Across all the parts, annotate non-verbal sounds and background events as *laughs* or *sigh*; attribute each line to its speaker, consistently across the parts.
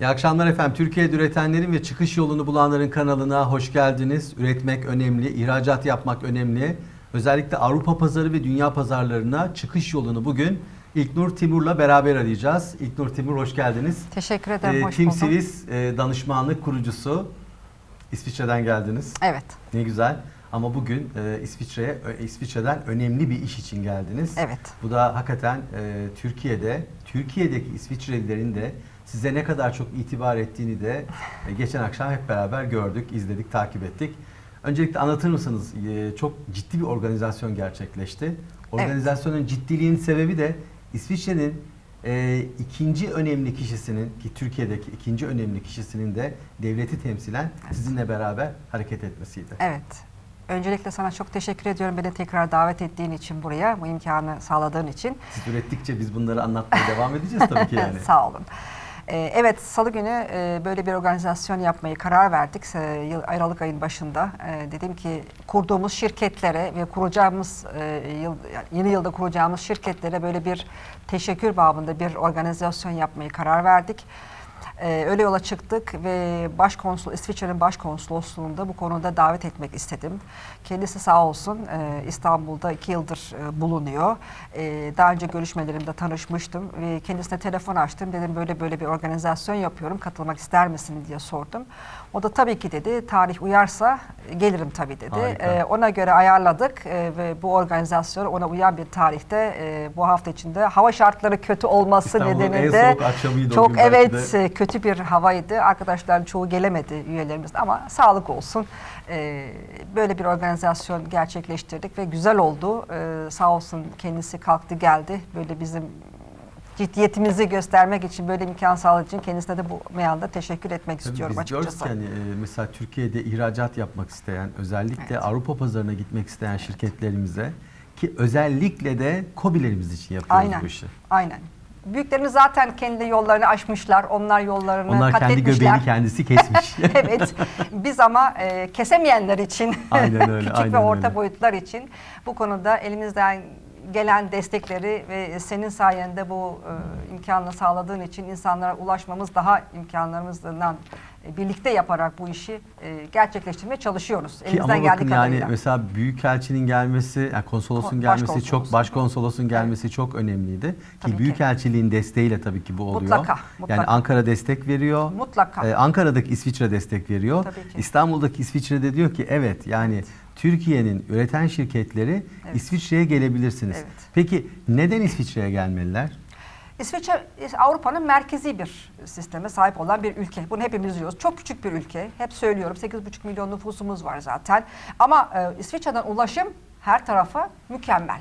Speaker 1: İyi akşamlar efendim. Türkiye'de üretenlerin ve çıkış yolunu bulanların kanalına hoş geldiniz. Üretmek önemli, ihracat yapmak önemli. Özellikle Avrupa pazarı ve dünya pazarlarına çıkış yolunu bugün İlknur Timur'la beraber arayacağız. İlknur Timur hoş geldiniz.
Speaker 2: Teşekkür ederim,
Speaker 1: Ee,
Speaker 2: hoş
Speaker 1: Team
Speaker 2: buldum.
Speaker 1: Swiss e, danışmanlık kurucusu. İsviçre'den geldiniz.
Speaker 2: Evet,
Speaker 1: Ne güzel. Ama bugün e, İsviçre'ye ö- İsviçre'den önemli bir iş için geldiniz.
Speaker 2: evet.
Speaker 1: Bu da hakikaten e, Türkiye'de, Türkiye'deki İsviçrelilerin de size ne kadar çok itibar ettiğini de e, geçen akşam hep beraber gördük, izledik, takip ettik. Öncelikle anlatır mısınız? E, çok ciddi bir organizasyon gerçekleşti. Organizasyonun ciddiliğinin sebebi de İsviçre'nin e, ikinci önemli kişisinin ki Türkiye'deki ikinci önemli kişisinin de devleti temsilen sizinle beraber hareket etmesiydi.
Speaker 2: Evet. Öncelikle sana çok teşekkür ediyorum beni tekrar davet ettiğin için buraya, bu imkanı sağladığın için.
Speaker 1: Siz ürettikçe biz bunları anlatmaya devam edeceğiz tabii ki yani. *laughs*
Speaker 2: Sağ olun. Ee, Evet, Salı günü e, böyle bir organizasyon yapmayı karar verdik. E, yıl- Aralık ayın başında E, dedim ki kurduğumuz şirketlere ve kuracağımız e, yıl, yeni yılda kuracağımız şirketlere böyle bir teşekkür babında bir organizasyon yapmayı karar verdik. Ee, öyle yola çıktık ve başkonsul İsviçre'nin başkonsolosluğunda bu konuda davet etmek istedim. Kendisi sağ olsun e, İstanbul'da iki yıldır e, bulunuyor. E, daha önce görüşmelerimde tanışmıştım ve kendisine telefon açtım. Dedim böyle böyle bir organizasyon yapıyorum. Katılmak ister misin diye sordum. O da tabii ki dedi. Tarih uyarsa gelirim tabii dedi.
Speaker 1: Harika.
Speaker 2: E, ona göre ayarladık e, ve bu organizasyon ona uyan bir tarihte e, bu hafta içinde hava şartları kötü olması nedeniyle çok evet
Speaker 1: de.
Speaker 2: Kötü bir havaydı. Arkadaşların çoğu gelemedi üyelerimiz ama sağlık olsun. E, böyle bir organizasyon gerçekleştirdik ve güzel oldu. E, sağ olsun kendisi kalktı geldi. Böyle bizim ciddiyetimizi göstermek için böyle imkan sağladığı için kendisine de bu meyanda teşekkür etmek
Speaker 1: Tabii
Speaker 2: istiyorum
Speaker 1: biz
Speaker 2: açıkçası.
Speaker 1: ki hani, e, mesela Türkiye'de ihracat yapmak isteyen, özellikle
Speaker 2: Evet.
Speaker 1: Avrupa pazarına gitmek isteyen şirketlerimize ki özellikle de KOBİ'lerimiz için yapıyoruz
Speaker 2: Aynen.
Speaker 1: bu işi.
Speaker 2: Aynen. Büyüklerimiz zaten kendi yollarını aşmışlar. Onlar yollarını
Speaker 1: Onlar kendi
Speaker 2: etmişler.
Speaker 1: göbeğini kendisi kesmiş. *laughs*
Speaker 2: evet. Biz ama e, kesemeyenler için,
Speaker 1: Aynen *laughs* öyle,
Speaker 2: küçük
Speaker 1: aynen
Speaker 2: ve orta
Speaker 1: öyle.
Speaker 2: boyutlar için bu konuda elimizden gelen destekleri ve senin sayende bu e, imkanı sağladığın için insanlara ulaşmamız daha imkanlarımızdan e, birlikte yaparak bu işi e, gerçekleştirmeye çalışıyoruz.
Speaker 1: Ki
Speaker 2: Elimizden
Speaker 1: ama
Speaker 2: geldiği
Speaker 1: bakın yani
Speaker 2: kadarıyla.
Speaker 1: mesela büyükelçinin gelmesi, yani konsolosun
Speaker 2: Kon-
Speaker 1: gelmesi çok,
Speaker 2: başkonsolosun.
Speaker 1: başkonsolosun gelmesi çok önemliydi.
Speaker 2: Tabii
Speaker 1: ki
Speaker 2: ki.
Speaker 1: büyükelçiliğin desteğiyle tabii ki bu oluyor.
Speaker 2: Mutlaka,
Speaker 1: Yani
Speaker 2: mutlaka.
Speaker 1: Ankara destek veriyor.
Speaker 2: Mutlaka.
Speaker 1: Ee, Ankara'daki İsviçre destek veriyor.
Speaker 2: Tabii ki.
Speaker 1: İstanbul'daki İsviçre de diyor ki evet yani Türkiye'nin üreten şirketleri
Speaker 2: Evet.
Speaker 1: İsviçre'ye gelebilirsiniz.
Speaker 2: Evet.
Speaker 1: Peki neden İsviçre'ye gelmeliler?
Speaker 2: İsviçre Avrupa'nın merkezi bir sisteme sahip olan bir ülke. Bunu hepimiz biliyoruz. Çok küçük bir ülke. Hep söylüyorum 8,5 milyon nüfusumuz var zaten. Ama e, İsviçre'den ulaşım her tarafa mükemmel.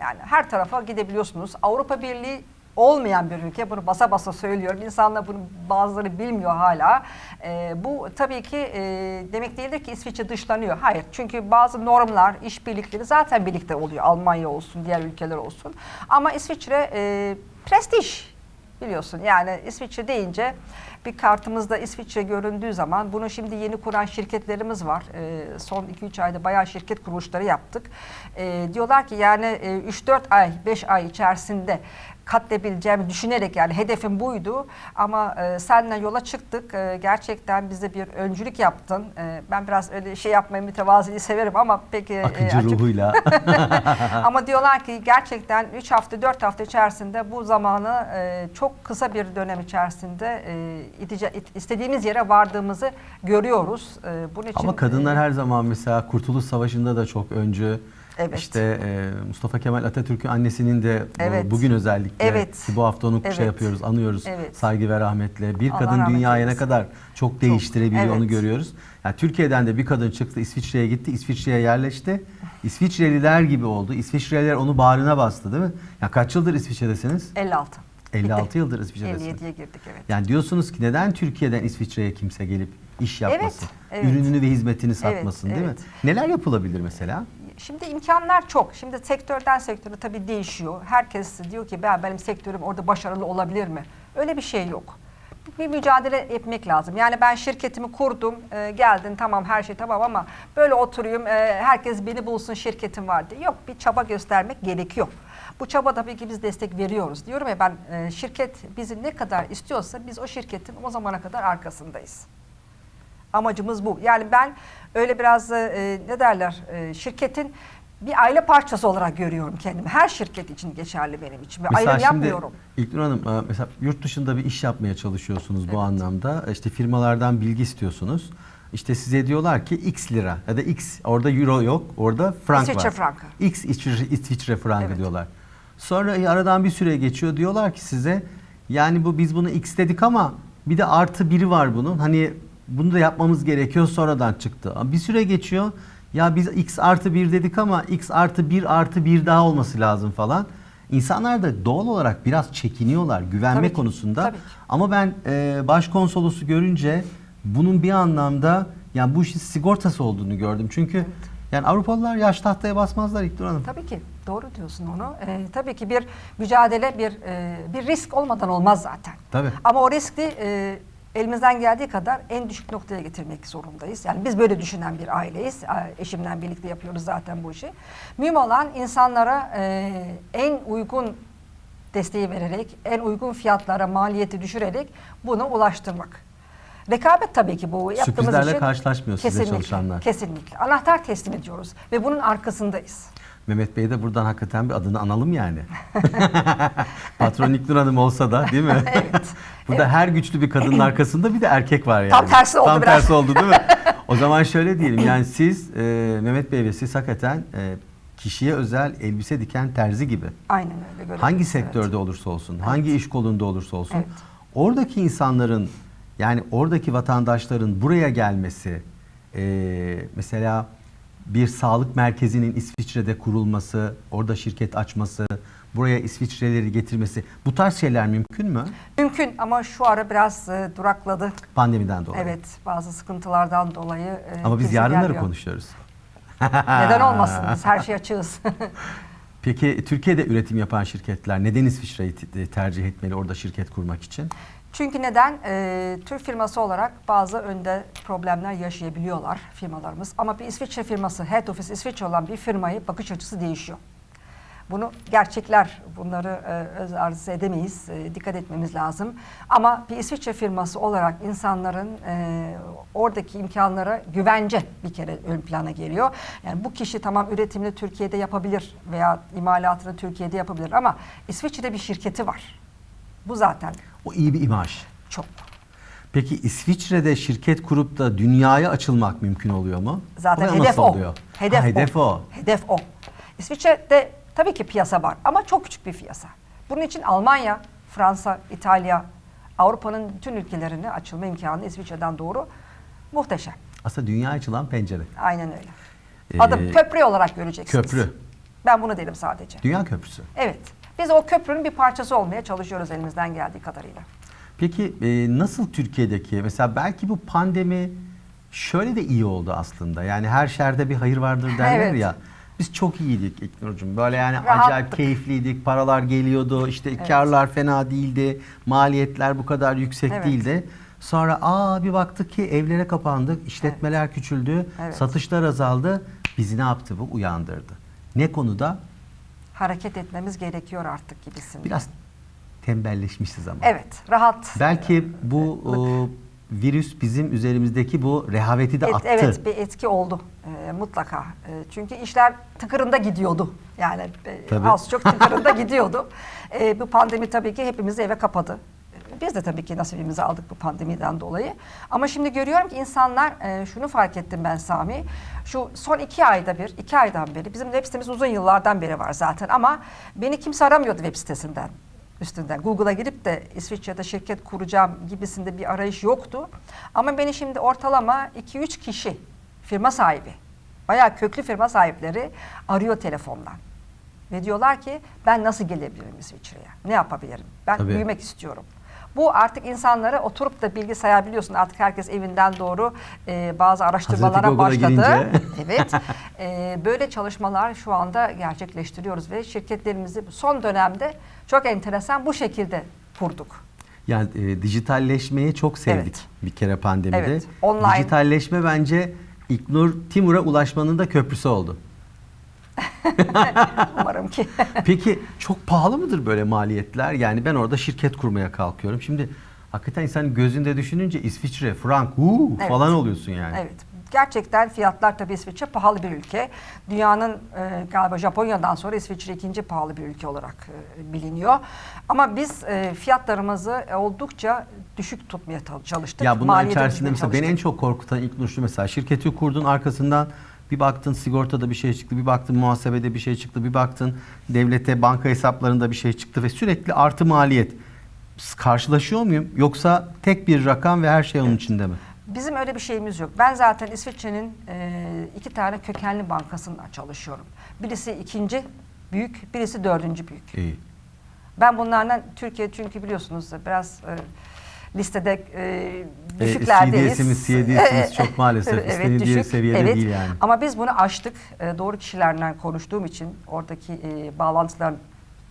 Speaker 2: Yani her tarafa gidebiliyorsunuz. Avrupa Birliği olmayan bir ülke. Bunu basa basa söylüyorum. İnsanlar bunu bazıları bilmiyor hala. E, bu tabii ki e, demek değildir ki İsviçre dışlanıyor. Hayır. Çünkü bazı normlar, işbirlikleri zaten birlikte oluyor. Almanya olsun, diğer ülkeler olsun. Ama İsviçre e, prestij biliyorsun. Yani İsviçre deyince bir kartımızda İsviçre göründüğü zaman bunu şimdi yeni kuran şirketlerimiz var. Ee, son 2-3 ayda bayağı şirket kuruluşları yaptık. Ee, diyorlar ki yani e, 3-4 ay, 5 ay içerisinde katledebileceğimi düşünerek yani hedefim buydu. Ama e, seninle yola çıktık. E, gerçekten bize bir öncülük yaptın. E, ben biraz öyle şey yapmayı mütevaziliği severim ama peki e,
Speaker 1: Akıcı
Speaker 2: açık-
Speaker 1: ruhuyla. *laughs* *laughs*
Speaker 2: ama diyorlar ki gerçekten 3 hafta 4 hafta içerisinde bu zamanı e, çok kısa bir dönem içerisinde e, itice- it- istediğimiz yere vardığımızı görüyoruz. E, bunun için
Speaker 1: Ama kadınlar
Speaker 2: e,
Speaker 1: her zaman mesela Kurtuluş Savaşı'nda da çok öncü.
Speaker 2: Evet.
Speaker 1: İşte e, Mustafa Kemal Atatürk'ün annesinin de bu-
Speaker 2: Evet.
Speaker 1: bugün özellikle
Speaker 2: Evet.
Speaker 1: ki bu hafta onu
Speaker 2: Evet.
Speaker 1: şey yapıyoruz, anıyoruz
Speaker 2: Evet.
Speaker 1: saygı ve rahmetle. Bir
Speaker 2: Allah
Speaker 1: kadın dünyaya ne kadar çok değiştirebiliyor onu
Speaker 2: evet.
Speaker 1: görüyoruz. Yani Türkiye'den de bir kadın çıktı, İsviçre'ye gitti, İsviçre'ye yerleşti. İsviçreliler gibi oldu. İsviçreliler onu bağrına bastı değil mi? Ya kaç yıldır İsviçre'desiniz?
Speaker 2: 56.
Speaker 1: 56 *laughs* yıldır İsviçre'desiniz.
Speaker 2: 57'ye girdik evet.
Speaker 1: Yani diyorsunuz ki neden Türkiye'den İsviçre'ye kimse gelip iş yapmasın?
Speaker 2: evet.
Speaker 1: Ürününü ve hizmetini satmasın değil
Speaker 2: evet.
Speaker 1: mi? Neler yapılabilir mesela?
Speaker 2: Şimdi imkanlar çok. Şimdi sektörden sektöre tabii değişiyor. Herkes diyor ki ben benim sektörüm orada başarılı olabilir mi? Öyle bir şey yok. Bir mücadele etmek lazım. Yani ben şirketimi kurdum, e, geldin tamam her şey tamam ama böyle oturayım, e, herkes beni bulsun şirketim var diye. Yok bir çaba göstermek gerekiyor. Bu çaba tabii ki biz destek veriyoruz. Diyorum ya ben e, şirket bizi ne kadar istiyorsa biz o şirketin o zamana kadar arkasındayız. Amacımız bu. Yani ben öyle biraz e, ne derler e, şirketin bir aile parçası olarak görüyorum kendimi. Her şirket için geçerli benim için. Ve ayrım yapmıyorum.
Speaker 1: İlknur Hanım e, mesela yurt dışında bir iş yapmaya çalışıyorsunuz bu
Speaker 2: Evet.
Speaker 1: anlamda. İşte firmalardan bilgi istiyorsunuz. İşte size diyorlar ki X lira ya da X orada euro yok orada frank
Speaker 2: İsviçre
Speaker 1: var.
Speaker 2: frankı.
Speaker 1: X İsviçre, İsviçre frankı
Speaker 2: Evet.
Speaker 1: diyorlar. Sonra e, aradan bir süre geçiyor diyorlar ki size yani bu biz bunu X dedik ama bir de artı biri var bunun. Hani bunu da yapmamız gerekiyor sonradan çıktı. Bir süre geçiyor. Ya biz X artı bir dedik ama X artı bir artı bir daha olması lazım falan. İnsanlar da doğal olarak biraz çekiniyorlar güvenme
Speaker 2: Tabii ki,
Speaker 1: konusunda.
Speaker 2: tabii ki.
Speaker 1: Ama ben e, başkonsolosu görünce bunun bir anlamda yani bu işin sigortası olduğunu gördüm. Çünkü yani Avrupalılar yaş tahtaya basmazlar İknur Hanım.
Speaker 2: Tabii ki doğru diyorsun onu. Ee, tabii ki bir mücadele, bir e, bir risk olmadan olmaz zaten.
Speaker 1: Tabii.
Speaker 2: Ama o riski e, elimizden geldiği kadar en düşük noktaya getirmek zorundayız. Yani biz böyle düşünen bir aileyiz. Eşimle birlikte yapıyoruz zaten bu işi. Mühim olan insanlara e, en uygun desteği vererek, en uygun fiyatlara maliyeti düşürerek bunu ulaştırmak. Rekabet tabii ki bu yaptığımız
Speaker 1: Sürprizlerle
Speaker 2: için.
Speaker 1: karşılaşmıyor size
Speaker 2: kesinlikle,
Speaker 1: çalışanlar.
Speaker 2: Kesinlikle. Anahtar teslim ediyoruz ve bunun arkasındayız.
Speaker 1: Mehmet Bey de buradan hakikaten bir adını analım yani. *laughs* Patron İknur Hanım olsa da değil mi? *laughs*
Speaker 2: Evet.
Speaker 1: Burada her güçlü bir kadının arkasında bir de erkek var yani.
Speaker 2: Tam tersi oldu
Speaker 1: Tam
Speaker 2: biraz.
Speaker 1: tersi oldu değil mi? *laughs* O zaman şöyle diyelim yani siz e, Mehmet Bey ve siz hakikaten e, kişiye özel elbise diken terzi gibi.
Speaker 2: Aynen öyle. görebiliriz,
Speaker 1: Hangi
Speaker 2: evet.
Speaker 1: sektörde olursa olsun, hangi iş kolunda olursa olsun,
Speaker 2: Evet.
Speaker 1: oradaki insanların yani oradaki vatandaşların buraya gelmesi, e, mesela bir sağlık merkezinin İsviçre'de kurulması, orada şirket açması, buraya İsviçreleri getirmesi, bu tarz şeyler mümkün mü?
Speaker 2: Mümkün ama şu ara biraz e, durakladı.
Speaker 1: Pandemiden dolayı.
Speaker 2: Evet, bazı sıkıntılardan dolayı. e,
Speaker 1: Ama biz yarınları
Speaker 2: gelmiyor.
Speaker 1: konuşuyoruz. *laughs*
Speaker 2: Neden olmasın? *laughs* Biz her şeye açığız. *laughs*
Speaker 1: Peki Türkiye'de üretim yapan şirketler neden İsviçre'yi te- tercih etmeli orada şirket kurmak için?
Speaker 2: Çünkü neden? E, Türk firması olarak bazı önde problemler yaşayabiliyorlar firmalarımız. Ama bir İsviçre firması, head office İsviçre olan bir firmayı bakış açısı değişiyor. Bunu gerçekler, bunları e, öz arz edemeyiz, e, dikkat etmemiz lazım. Ama bir İsviçre firması olarak insanların e, oradaki imkanlara güvence bir kere ön plana geliyor. Yani bu kişi tamam üretimini Türkiye'de yapabilir veya imalatını Türkiye'de yapabilir ama İsviçre'de bir şirketi var. Bu zaten
Speaker 1: O iyi bir imaj.
Speaker 2: çok.
Speaker 1: Peki İsviçre'de şirket kurup da dünyaya açılmak mümkün oluyor mu?
Speaker 2: Zaten
Speaker 1: O
Speaker 2: hedef o.
Speaker 1: oluyor?
Speaker 2: Hedef,
Speaker 1: Ha, hedef
Speaker 2: o.
Speaker 1: o.
Speaker 2: Hedef o. İsviçre'de tabii ki piyasa var ama çok küçük bir piyasa. Bunun için Almanya, Fransa, İtalya, Avrupa'nın bütün ülkelerine açılma imkanı İsviçre'den doğru muhteşem.
Speaker 1: Aslında dünya açılan pencere.
Speaker 2: Aynen öyle.
Speaker 1: Ee,
Speaker 2: Adım köprü olarak göreceksiniz.
Speaker 1: köprü.
Speaker 2: Ben bunu derim sadece.
Speaker 1: Dünya köprüsü.
Speaker 2: Evet. Biz o köprünün bir parçası olmaya çalışıyoruz elimizden geldiği kadarıyla.
Speaker 1: Peki e, nasıl Türkiye'deki mesela belki bu pandemi şöyle de iyi oldu aslında. Yani her şerde bir hayır vardır derler
Speaker 2: Evet.
Speaker 1: ya. Biz çok iyiydik İknur'cum. Böyle yani
Speaker 2: Rahattık.
Speaker 1: acayip keyifliydik. Paralar geliyordu. işte
Speaker 2: Evet.
Speaker 1: karlar fena değildi. Maliyetler bu kadar yüksek
Speaker 2: Evet.
Speaker 1: değildi. Sonra aa bir baktık ki evlere kapandık. işletmeler küçüldü.
Speaker 2: Evet.
Speaker 1: Satışlar azaldı. Bizi ne yaptı bu? Uyandırdı. Ne konuda?
Speaker 2: Hareket etmemiz gerekiyor artık gibisinde.
Speaker 1: Biraz tembelleşmişiz ama.
Speaker 2: Evet, rahat.
Speaker 1: Belki bu o, virüs bizim üzerimizdeki bu rehaveti de
Speaker 2: Et-
Speaker 1: attı.
Speaker 2: Evet bir etki oldu e, mutlaka. E, çünkü işler tıkırında gidiyordu. Yani e, az çok tıkırında *laughs* gidiyordu. E, bu pandemi tabii ki hepimizi eve kapadı. Biz de tabii ki nasibimizi aldık bu pandemiden dolayı. Ama şimdi görüyorum ki insanlar, e, şunu fark ettim ben Sami. Şu son iki ayda bir, iki aydan beri, bizim web sitemiz uzun yıllardan beri var zaten ama beni kimse aramıyordu web sitesinden üstünden. Google'a girip de İsviçre'de şirket kuracağım gibisinde bir arayış yoktu. Ama beni şimdi ortalama 2-3 kişi firma sahibi, bayağı köklü firma sahipleri arıyor telefondan. Ve diyorlar ki ben nasıl gelebilirim İsviçre'ye? Ne yapabilirim? Ben
Speaker 1: Tabii.
Speaker 2: büyümek istiyorum. Bu artık insanlara oturup da bilgisayar biliyorsun artık herkes evinden doğru e, bazı araştırmalara başladı.
Speaker 1: girince. *laughs*
Speaker 2: Evet. E, böyle çalışmalar şu anda gerçekleştiriyoruz ve şirketlerimizi son dönemde çok enteresan bu şekilde kurduk.
Speaker 1: Yani e, dijitalleşmeyi çok sevdik
Speaker 2: Evet.
Speaker 1: bir kere pandemide.
Speaker 2: Evet, online.
Speaker 1: Dijitalleşme bence İknur Timur'a ulaşmanın da köprüsü oldu.
Speaker 2: Umarım ki.
Speaker 1: Peki çok pahalı mıdır böyle maliyetler? Yani ben orada şirket kurmaya kalkıyorum. Şimdi hakikaten insanın gözünde düşününce İsviçre, frank, uuu
Speaker 2: Evet.
Speaker 1: falan oluyorsun yani.
Speaker 2: Evet. Gerçekten fiyatlar tabii İsviçre pahalı bir ülke. Dünyanın e, galiba Japonya'dan sonra İsviçre ikinci pahalı bir ülke olarak e, biliniyor. Ama biz e, fiyatlarımızı oldukça düşük tutmaya çalıştık.
Speaker 1: Ya bunların
Speaker 2: Maliyeti
Speaker 1: içerisinde mesela beni en çok korkutan ilk nur şu mesela şirketi kurdun arkasından bir baktın sigortada bir şey çıktı, bir baktın muhasebede bir şey çıktı, bir baktın devlete banka hesaplarında bir şey çıktı ve sürekli artı maliyet. Karşılaşıyor muyum? Yoksa tek bir rakam ve her şey onun içinde mi?
Speaker 2: Bizim öyle bir şeyimiz yok. Ben zaten İsviçre'nin e, iki tane kökenli bankasında çalışıyorum. Birisi ikinci büyük, birisi dördüncü büyük.
Speaker 1: İyi.
Speaker 2: Ben bunlardan Türkiye çünkü biliyorsunuz da biraz e, listede e,
Speaker 1: E,
Speaker 2: düşüklerdeyiz.
Speaker 1: CDS'imiz, CDS'imiz çok maalesef istenildiği seviyede
Speaker 2: evet.
Speaker 1: değil yani.
Speaker 2: Ama biz bunu aştık. E, doğru kişilerden konuştuğum için oradaki e, bağlantılar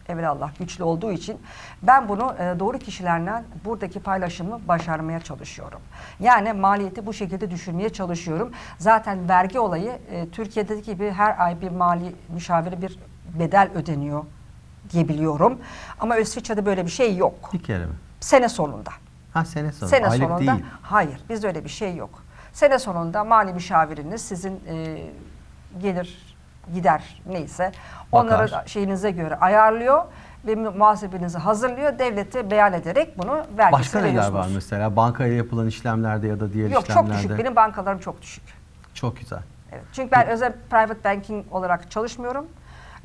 Speaker 2: evvelallah güçlü olduğu için ben bunu e, doğru kişilerle buradaki paylaşımı başarmaya çalışıyorum. Yani maliyeti bu şekilde düşürmeye çalışıyorum. Zaten vergi olayı e, Türkiye'deki gibi her ay bir mali müşaviri bir bedel ödeniyor diye biliyorum. Ama İsviçre'de böyle bir şey yok.
Speaker 1: Bir kere mi?
Speaker 2: Sene sonunda.
Speaker 1: Ha sene sonu.
Speaker 2: Sene
Speaker 1: Aylık
Speaker 2: sonunda
Speaker 1: değil.
Speaker 2: hayır bizde öyle bir şey yok. Sene sonunda mali müşaviriniz sizin e, gelir gider neyse onları
Speaker 1: Bakar.
Speaker 2: şeyinize göre ayarlıyor ve mu- muhasebenizi hazırlıyor. Devlete beyan ederek bunu vergisini
Speaker 1: Başka neler
Speaker 2: veriyorsunuz.
Speaker 1: var mesela? Bankayla yapılan işlemlerde ya da diğer
Speaker 2: Yok çok
Speaker 1: işlemlerde?
Speaker 2: düşük. Benim bankalarım çok düşük.
Speaker 1: Çok güzel.
Speaker 2: Evet. Çünkü ben özel private banking olarak çalışmıyorum.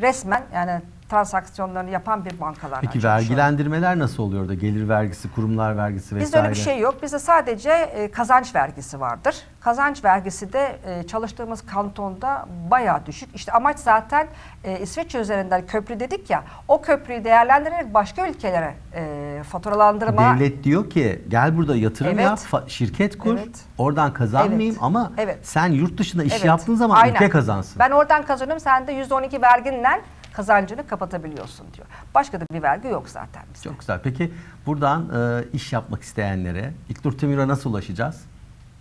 Speaker 2: Resmen yani transaksiyonlarını yapan bir bankalarla
Speaker 1: Peki vergilendirmeler nasıl oluyor da? Gelir vergisi, kurumlar vergisi vesaire.
Speaker 2: Bizde öyle bir şey yok. Bizde sadece e, kazanç vergisi vardır. Kazanç vergisi de e, çalıştığımız kantonda bayağı düşük. İşte amaç zaten e, İsveç üzerinden köprü dedik ya. O köprüyü değerlendirerek başka ülkelere e, faturalandırma
Speaker 1: Devlet diyor ki gel burada yatırım
Speaker 2: Evet.
Speaker 1: yap, şirket kur,
Speaker 2: Evet.
Speaker 1: oradan kazanmayayım
Speaker 2: Evet.
Speaker 1: ama
Speaker 2: Evet.
Speaker 1: sen yurt dışında iş
Speaker 2: Evet,
Speaker 1: yaptığın zaman
Speaker 2: aynen.
Speaker 1: ülke kazansın.
Speaker 2: Ben oradan kazanıyorum. Sen de %12 verginle kazancını kapatabiliyorsun diyor. Başka da bir vergi yok zaten bizde.
Speaker 1: Çok güzel. Peki buradan e, iş yapmak isteyenlere İlknur Timur'a nasıl ulaşacağız?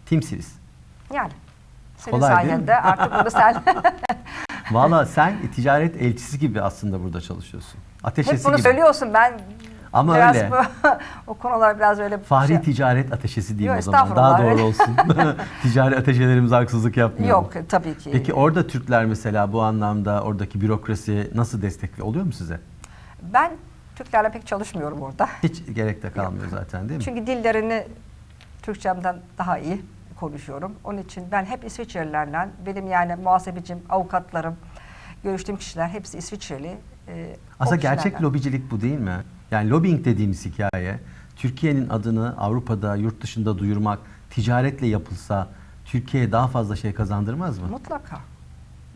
Speaker 1: Timsiz.
Speaker 2: Yani senin
Speaker 1: Kolay
Speaker 2: sayende artık bunu sen *laughs*
Speaker 1: Valla sen ticaret elçisi gibi aslında burada çalışıyorsun. Ateşesi
Speaker 2: hep bunu
Speaker 1: gibi.
Speaker 2: söylüyorsun. Ben
Speaker 1: Ama
Speaker 2: biraz
Speaker 1: öyle.
Speaker 2: bu, *laughs* o konular biraz öyle
Speaker 1: Fahri
Speaker 2: şey-
Speaker 1: ticaret ateşesi diyeyim
Speaker 2: Yok,
Speaker 1: o zaman. Daha doğru olsun. *laughs* *laughs* Ticari ateşelerimize haksızlık yapmayalım.
Speaker 2: Yok tabii ki.
Speaker 1: Peki orada Türkler mesela bu anlamda oradaki bürokrasi nasıl destekli oluyor mu size?
Speaker 2: Ben Türklerle pek çalışmıyorum orada.
Speaker 1: Hiç gerek de kalmıyor zaten değil mi?
Speaker 2: Çünkü dillerini Türkçemden daha iyi konuşuyorum. Onun için ben hep İsviçrelilerle, benim yani muhasebecim, avukatlarım, görüştüğüm kişiler hepsi İsviçreli. O
Speaker 1: Aslında gerçek lobicilik bu değil mi? Yani lobbying dediğimiz hikaye Türkiye'nin adını Avrupa'da, yurt dışında duyurmak, ticaretle yapılsa Türkiye'ye daha fazla şey kazandırmaz mı?
Speaker 2: Mutlaka.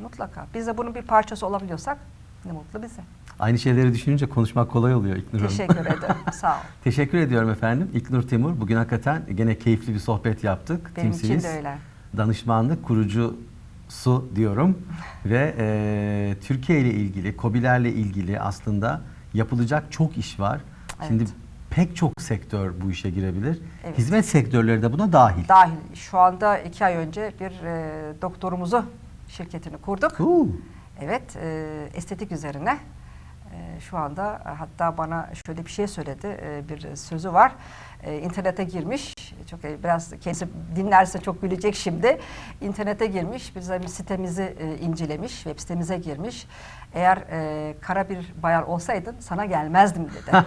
Speaker 2: Mutlaka. Biz de bunun bir parçası olabiliyorsak ne mutlu bize.
Speaker 1: Aynı şeyleri düşününce konuşmak kolay oluyor İlknur Hanım.
Speaker 2: Teşekkür ederim. *laughs* Sağ ol.
Speaker 1: Teşekkür ediyorum efendim. İlknur Timur. Bugün hakikaten gene keyifli bir sohbet yaptık.
Speaker 2: Benim için de
Speaker 1: Timsiniz.
Speaker 2: öyle.
Speaker 1: Danışmanlık kurucusu diyorum. *laughs* Ve e, Türkiye ile ilgili, KOBİ'lerle ilgili aslında yapılacak çok iş var. Şimdi
Speaker 2: Evet.
Speaker 1: pek çok sektör bu işe girebilir.
Speaker 2: Evet.
Speaker 1: Hizmet sektörleri de buna dahil.
Speaker 2: Dahil. Şu anda iki ay önce bir e, doktorumuzu şirketini kurduk.
Speaker 1: Huu.
Speaker 2: Evet, e, estetik üzerine. E, şu anda e, hatta bana şöyle bir şey söyledi, e, bir sözü var. E, internete girmiş, çok e, biraz kendisi dinlerse çok gülecek şimdi. İnternete girmiş, bizim sitemizi e, incelemiş, web sitemize girmiş. Eğer e, kara bir bayan olsaydın sana gelmezdim dedi. *laughs*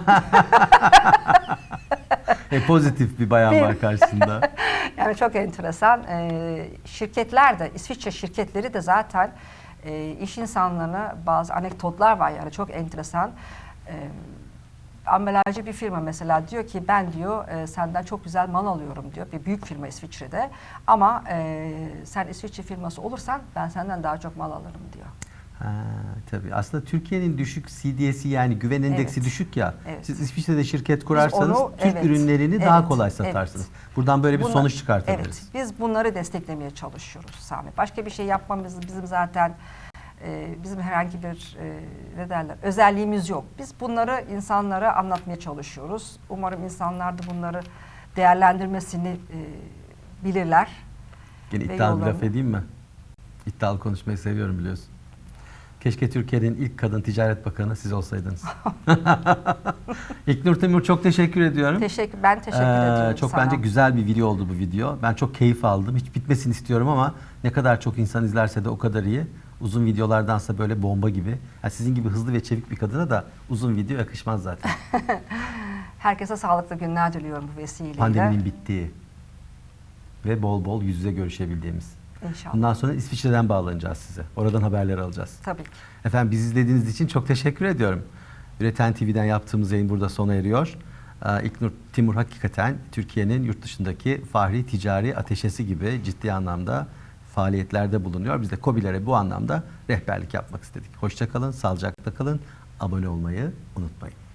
Speaker 1: E, pozitif bir bayan var karşısında. *laughs*
Speaker 2: Yani çok enteresan. Ee, şirketler de, İsviçre şirketleri de zaten e, iş insanlarına bazı anekdotlar var yani çok enteresan. Ee, ambalajcı bir firma mesela diyor ki ben diyor e, senden çok güzel mal alıyorum diyor. Bir büyük firma İsviçre'de. Ama e, sen İsviçre firması olursan ben senden daha çok mal alırım diyor.
Speaker 1: Ha, tabii. Aslında Türkiye'nin düşük CDS'i yani güven endeksi
Speaker 2: Evet.
Speaker 1: düşük ya.
Speaker 2: Evet.
Speaker 1: Siz İsviçre'de şirket kurarsanız
Speaker 2: onu-
Speaker 1: Türk
Speaker 2: evet,
Speaker 1: ürünlerini daha
Speaker 2: evet,
Speaker 1: kolay
Speaker 2: evet.
Speaker 1: satarsınız. Buradan böyle bir
Speaker 2: Bunlar-
Speaker 1: sonuç çıkartabiliriz.
Speaker 2: Evet, biz bunları desteklemeye çalışıyoruz Sami. Başka bir şey yapmamız bizim zaten e, bizim herhangi bir e, ne derler özelliğimiz yok. Biz bunları insanlara anlatmaya çalışıyoruz. Umarım insanlar da bunları değerlendirmesini e, bilirler. Ve
Speaker 1: iddialı bir laf edeyim mi? İddialı konuşmayı seviyorum biliyorsun. Keşke Türkiye'nin ilk kadın ticaret bakanı siz olsaydınız. *laughs* İlknur Timur çok teşekkür ediyorum.
Speaker 2: Teşekkür, ben teşekkür
Speaker 1: Ee,
Speaker 2: ediyorum
Speaker 1: Çok
Speaker 2: sana.
Speaker 1: bence güzel bir video oldu bu video. Ben çok keyif aldım. Hiç bitmesini istiyorum ama ne kadar çok insan izlerse de o kadar iyi. Uzun videolardansa böyle bomba gibi. Yani sizin gibi hızlı ve çevik bir kadına da uzun video yakışmaz zaten. *laughs*
Speaker 2: Herkese sağlıklı günler diliyorum bu vesileyle.
Speaker 1: Pandeminin bittiği ve bol bol yüz yüze görüşebildiğimiz.
Speaker 2: İnşallah.
Speaker 1: Bundan sonra İsviçre'den bağlanacağız size. Oradan haberler alacağız.
Speaker 2: Tabii ki.
Speaker 1: Efendim bizi izlediğiniz için çok teşekkür ediyorum. Üreten TV'den yaptığımız yayın burada sona eriyor. Ee, İlknur Timur hakikaten Türkiye'nin yurt dışındaki fahri ticari ateşesi gibi ciddi anlamda faaliyetlerde bulunuyor. Biz de KOBİ'lere bu anlamda rehberlik yapmak istedik. Hoşçakalın, sağlıcakla kalın, abone olmayı unutmayın.